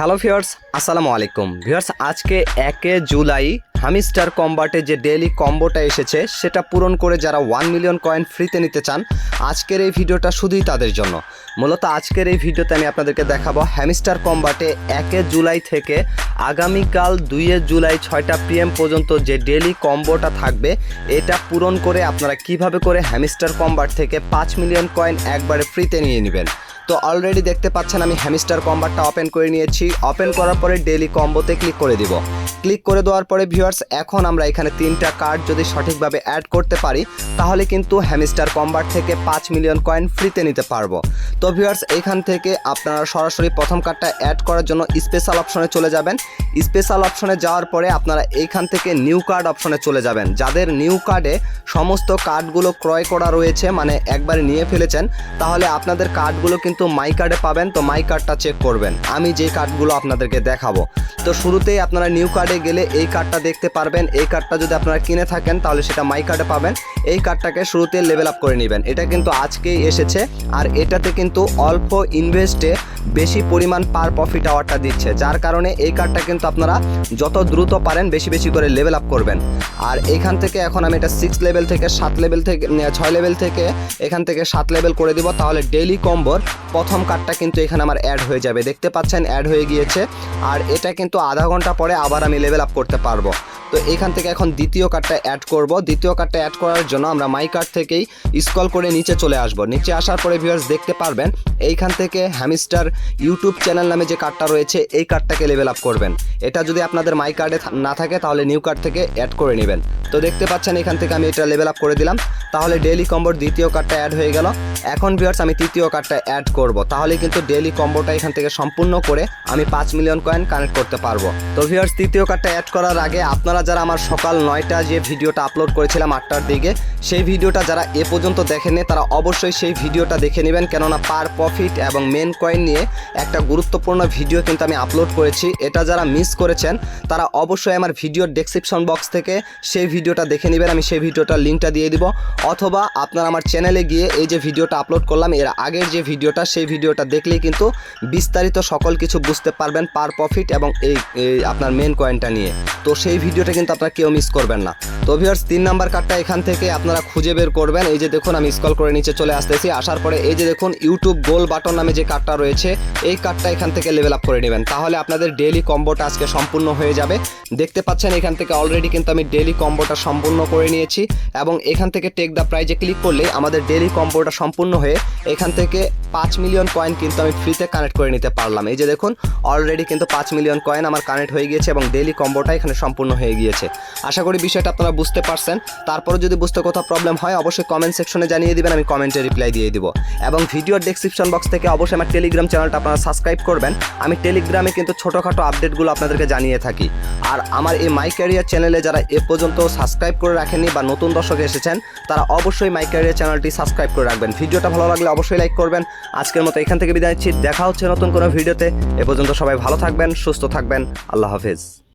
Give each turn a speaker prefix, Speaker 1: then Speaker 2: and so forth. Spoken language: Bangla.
Speaker 1: হ্যালো ভিউয়ার্স, আসসালামু আলাইকুম। ভিউয়ার্স, আজকে একে জুলাই হামিস্টার কম্বাটে যে ডেইলি কম্বোটা এসেছে, সেটা পূরণ করে যারা ওয়ান মিলিয়ন কয়েন ফ্রিতে নিতে চান, আজকের এই ভিডিওটা শুধুই তাদের জন্য। মূলত আজকের এই ভিডিওতে আমি আপনাদেরকে দেখাবো হ্যামিস্টার কম্বাটে একে জুলাই থেকে আগামীকাল দুইয়ে জুলাই ছয়টা পিএম পর্যন্ত যে ডেইলি কম্বোটা থাকবে, এটা পূরণ করে আপনারা কীভাবে করে হ্যামিস্টার কম্বাট থেকে পাঁচ মিলিয়ন কয়েন একবারে ফ্রিতে নিয়ে নেবেন। তো অলরেডি দেখতে পাচ্ছেন আমি হ্যামিস্টার কম্বারটা ওপেন করে নিয়েছি। ওপেন করার পরে ডেলি কম্বোতে ক্লিক করে দিব। ক্লিক করে দেওয়ার পরে ভিউয়ার্স এখন আমরা এখানে তিনটা কার্ড যদি সঠিকভাবে অ্যাড করতে পারি, তাহলে কিন্তু হ্যামিস্টার কম্বার থেকে পাঁচ মিলিয়ন কয়েন ফ্রিতে নিতে পারব। তো ভিউয়ার্স এখান থেকে আপনারা সরাসরি প্রথম কার্ডটা অ্যাড করার জন্য স্পেশাল অপশনে চলে যাবেন। স্পেশাল অপশনে যাওয়ার পরে আপনারা এইখান থেকে নিউ কার্ড অপশনে চলে যাবেন। যাদের নিউ কার্ডে সমস্ত কার্ডগুলো ক্রয় করা রয়েছে মানে একবারে নিয়ে ফেলেছেন, তাহলে আপনাদের কার্ডগুলো কিন্তু মাই কার্ডে পাবেন, তো মাই কার্ডটা চেক করবেন। আমি যে কার্ডগুলো আপনাদেরকে দেখাবো। তো শুরুতেই আপনারা নিউ কার্ডে গেলে এই কার্ডটা দেখতে পারবেন। এই কার্ডটা যদি আপনারা কিনে থাকেন, তাহলে সেটা মাই কার্ডে পাবেন। এই কার্ডটাকে শুরুতে লেভেল আপ করে নেবেন। এটা কিন্তু আজকেই এসেছে, আর এটাতে কিন্তু অল্প ইনভেস্টে বেশি পরিমাণ পার প্রফিট আওয়ারটা দিচ্ছে। যার কারণে এই কার্ডটা কিন্তু আপনারা যত দ্রুত পারেন বেশি বেশি করে লেভেল আপ করবেন। আর এখান থেকে এখন আমি এটা সিক্স লেভেল থেকে, সাত লেভেল থেকে ছয় লেভেল থেকে, এখান থেকে সাত লেভেল করে দিব, তাহলে ডেইলি কম্বোর প্রথম কার্ডটা কিন্তু এখানে আমার অ্যাড হয়ে যাবে। দেখতে পাচ্ছেন অ্যাড হয়ে গিয়েছে। আর এটা কিন্তু আধা ঘণ্টা পরে আবার আমি লেভেল আপ করতে পারব। তো এখান থেকে এখন দ্বিতীয় কার্ডটা অ্যাড করব। দ্বিতীয় কার্ডটা অ্যাড করার জন্য আমরা মাই কার্ড থেকেই স্ক্রল করে নিচে চলে আসব। নিচে আসার পরে ভিউয়ার্স দেখতে পারবেন, এইখান থেকে হ্যামিস্টার ইউটিউব চ্যানেল নামে যে কার্ডটা রয়েছে, এই কার্ডটাকে লেভেল আপ করবেন। এটা যদি আপনাদের মাই কার্ডে না থাকে, তাহলে নিউ কার্ড থেকে অ্যাড করে নেবেন। তো দেখতে পাচ্ছেন এখান থেকে আমি এটা লেভেল আপ করে দিলাম। তাহলে ডেইলি কম্বোর দ্বিতীয় কার্ডটা অ্যাড হয়ে গেল। এখন ভিউয়ার্স আমি তৃতীয় কার্ডটা অ্যাড করব। তাহলে কিন্তু ডেইলি কম্বোটা এখান থেকে সম্পূর্ণ করে আমি পাঁচ মিলিয়ন কয়েন কানেক্ট করতে পারব। তো ভিউয়ার্স তৃতীয় কার্ডটা অ্যাড করার আগে আপনারা যারা আমার সকাল নয়টা যে ভিডিওটা আপলোড করেছিলাম আটটার দিকে, সেই ভিডিওটা যারা এ পর্যন্ত দেখেননি, তারা অবশ্যই সেই ভিডিওটা দেখে নেবেন। কেননা পার প্রফিট এবং মেন কয়েন নিয়ে একটা গুরুত্বপূর্ণ ভিডিও কিন্তু আমি আপলোড করেছি। এটা যারা মিস করেছেন, তারা অবশ্যই আমার ভিডিওর ডেসক্রিপশন বক্স থেকে সেই ভিডিওটা দেখে নেবেন। আমি সেই ভিডিওটার লিঙ্কটা দিয়ে দিব। অথবা আপনারা আমার চ্যানেলে গিয়ে এই যে ভিডিওটা আপলোড করলাম, এর আগের যে ভিডিওটা, সেই ভিডিওটা দেখলেই কিন্তু বিস্তারিত সকল কিছু বুঝতে পারবেন পার প্রফিট এবং এই এই আপনার মেন কয়েনটা নিয়ে। তো সেই ভিডিওটা কিন্তু আপনারা কেউ মিস করবেন না। তো ভিউয়ার্স তিন নাম্বার কার্ডটা এখান থেকে আপনারা খুঁজে বের করবেন। এই যে দেখুন, আমি স্কল করে নিচে চলে আসতেছি। আসার পরে এই যে দেখুন ইউটিউব গোল বাটন নামে যে কার্ডটা রয়েছে, এই কার্ডটা এখান থেকে লেভেল আপ করে নেবেন। তাহলে আপনাদের ডেইলি কম্বোটা আজকে সম্পূর্ণ হয়ে যাবে। দেখতে পাচ্ছেন, এখান থেকে অলরেডি কিন্তু আমি ডেইলি কম্বোটা সম্পূর্ণ করে নিয়েছি। এবং এখান থেকে টেক দ্য প্রাইজে ক্লিক করলে আমাদের ডেইলি কম্বোটা সম্পূর্ণ হয়ে এখান থেকে পাঁচ মিলিয়ন কয়েন কিন্তু আমি ফ্রিতে কানেক্ট করে নিতে পারলাম। এই যে দেখুন অলরেডি কিন্তু পাঁচ মিলিয়ন কয়েন আমার কানেক্ট হয়ে গিয়েছে এবং ডেইলি কম্বোটা এখানে সম্পূর্ণ হয়ে গিয়েছে। আশা করি বিষয়টা আপনারা বুঝতে পারছেন। তারপরে যদি বুঝতে কোথাও প্রবলেম হয়, অবশ্যই কমেন্ট সেকশনে জানিয়ে দিবেন, আমি কমেন্টে রিপ্লাই দিয়ে দিব। এবং ভিডিওর ডেসক্রিপশন বক্স থেকে অবশ্যই আমার টেলিগ্রাম চ্যানেলটা আপনারা সাবস্ক্রাইব করবেন। আমি টেলিগ্রামে কিন্তু ছোটোখাটো আপডেটগুলো আপনাদেরকে জানিয়ে থাকি। আর আমার এই মাই ক্যারিয়ার চ্যানেলে যারা এ পর্যন্ত সাবস্ক্রাইব করে রাখেননি বা নতুন দর্শক এসেছেন, তারা অবশ্যই মাই ক্যারিয়ার চ্যানেলটি সাবস্ক্রাইব করে রাখবেন। ভিডিওটা ভালো লাগলে অবশ্যই লাইক করবেন। আজকের মতো এখান থেকে বিদায় নিচ্ছি। দেখা হচ্ছে নতুন কোনো ভিডিওতে। এ পর্যন্ত সবাই ভালো থাকবেন, সুস্থ থাকবেন। আল্লাহ হাফেজ।